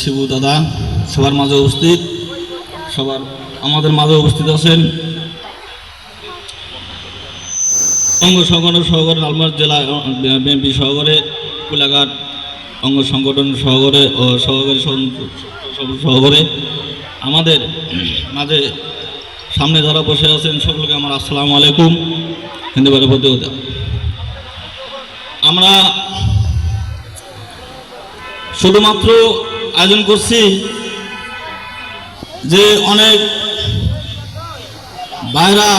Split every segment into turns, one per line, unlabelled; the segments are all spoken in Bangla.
শিবু দাদা সবার মাঝে উপস্থিত। সবার আমাদের মাঝে উপস্থিত আছেন। অঙ্গ সংগঠন সহকারে লালমার জেলা বিএনপি সহকারে কোলাঘাট অঙ্গ সংগঠন সহকারে ও সহকারী সহকারে আমাদের মাঝে সামনে যারা বসে আছেন সকলকে আমার আসসালামু আলাইকুম। হিন্দুবারের প্রতিযোগিতা আমরা শুধুমাত্র আয়োজন করছি যে অনেক ভাইরা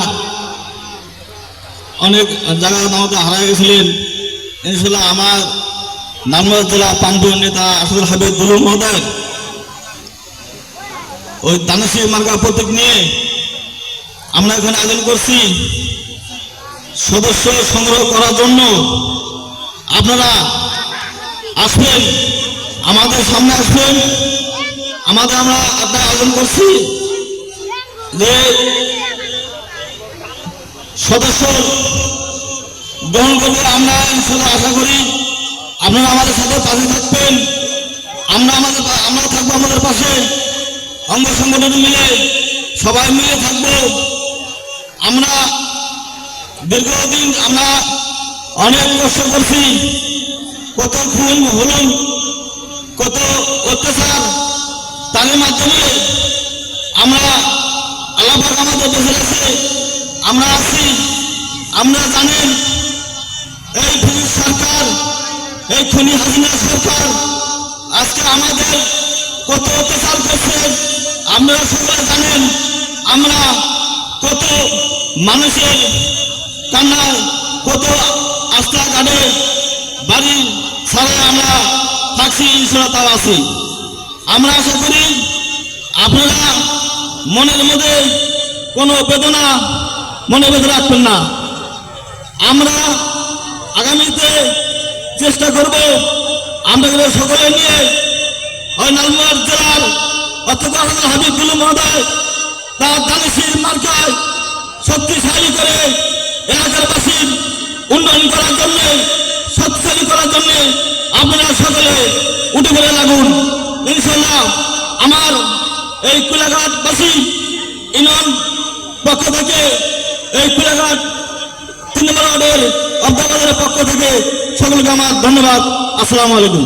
অনেক জায়গা আমাকে হারাই গেছিলেন। ইনশাল্লাহ আমার নামবাদ জেলা পান্ডুর নেতা আসদুল হাবিব দুলুল মহোদয়, ওই দানসী মার্কা প্রতীক নিয়ে আমরা এখানে আয়োজন করছি। সদস্য সংগ্রহ করার জন্য আপনারা আসবেন। আমাদের সামনে আসবেন। আমাদের আমরা আপনার আয়োজন করছি। যে সদস্য গ্রহণ করবে, আমরা ইনশাল্লাহ আশা করি আপনারা আমাদের সাথে পাশে থাকবেন। আমরা আমাদের আমরা থাকব আমাদের পাশে। অঙ্গ সংগঠন মিলে সবাই মিলে থাকব। আমরা দীর্ঘদিন আমরা অনেক কষ্ট করছি। কত খুন হলুন কত অত্যাচার তাদের মাধ্যমে আমরা আল্লাপাক আমাদের দেশে আছে আমরা আছি, আমরা জানেন এই পুলিশ সরকার, এই খনি হাসিনা সরকার আজকে আমাদের কত অত্যাচার করছে, আপনারা সবাই জানেন, আমরা কত মানুষের কান্নায়, কত আস্থা কাটে বাড়ি ছাড়া আমরা থাকছি আমরা আশা করি আপনারা মনের মধ্যে কোনো বেদনা মনে বেঁধে রাখবেন না। আমরা আগামীতে চেষ্টা করব আমরা সকলে নিয়ে ওই নালমার জেলার অথবা হাবিবুল মহোদয় তার দানিশির মার্কায় শক্তিশালী করে এলাকারবাসীর উন্নয়ন করার জন্য, শক্তিশালী করার জন্য আপনারা সকলে উঠে পড়ে লাগুন। ইনশাল্লাহ আমার এই কুলাঘাটবাসী ইনন পক্ষ থেকে, এই কুলাঘাট তিন নম্বর ওয়ার্ডের অব্দাবাজারের পক্ষ থেকে সকলকে আমার ধন্যবাদ। আসসালামু আলাইকুম।